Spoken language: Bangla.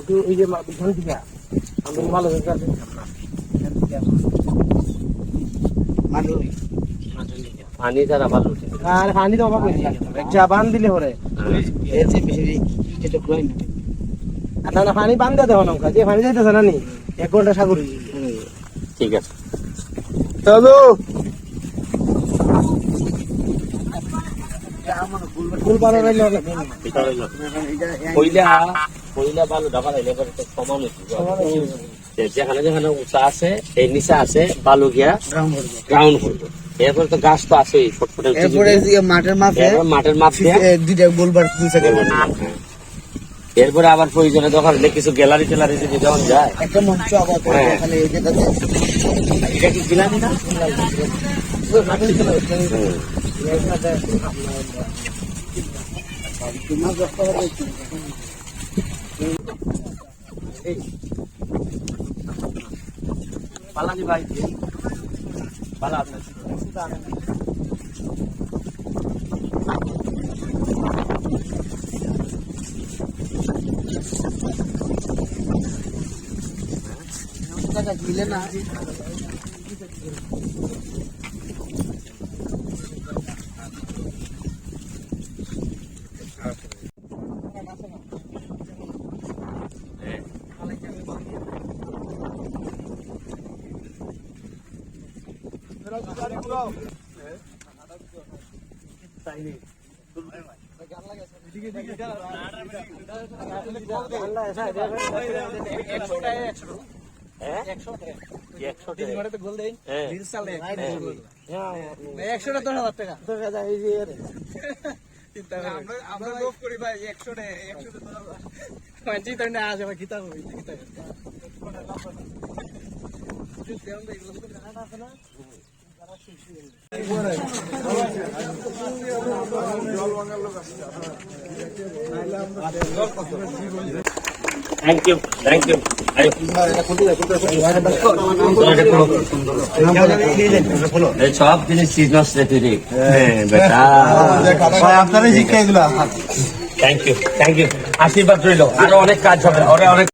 কিন্তু ওই যে মা- ধান দিঘা আমি ভালো জায়গা আছে। পানি। দ্বারা ভালো আর পানি তো অভাব নেই যা বান দিলে হরে আর না না, পানি বান দিয়ে দেওয়া নৌকা। যে পানি যাইতেছে না নি এক ঘণ্টা সাগরে ঠিক আছে। চলো। ফুল পাড়া রাইলে। কইলা কইলা ভালো ডাবা লাইলে পরে তো সমান যেখানে যেখানে উঁচা আছে এই নিচা আছে বালু গিয়া গ্রাউন্ড করব এরপরে তো গাছ তো আছেই ফটফটে এরপরে মাঠের মাঠের মাপ দিয়ে দুইটা গোলবার দুই এরপরে আবার প্রয়োজনে দরকার হলে কিছু গ্যালারি ট্যালারি যদি যখন যায়। একটা মঞ্চ আবার হ্যাঁ। এটা কি গিলানি না পালানি ভাই পালা আপনার টাকা দিলে না হ্যাঁ একশো টাকা। একশোটা দশ হাজার আমরা লোভ করি ভাই একশোটা একশোটা দশ হাজার থ্যাংক ইউ থ্যাংক ইউ এই সব জিনিস সিজনাস রেটি শিক্ষা এগুলা। থ্যাংক ইউ থ্যাংক ইউ আশীর্বাদ রইল। আরও অনেক কাজ হবে। আরও অনেক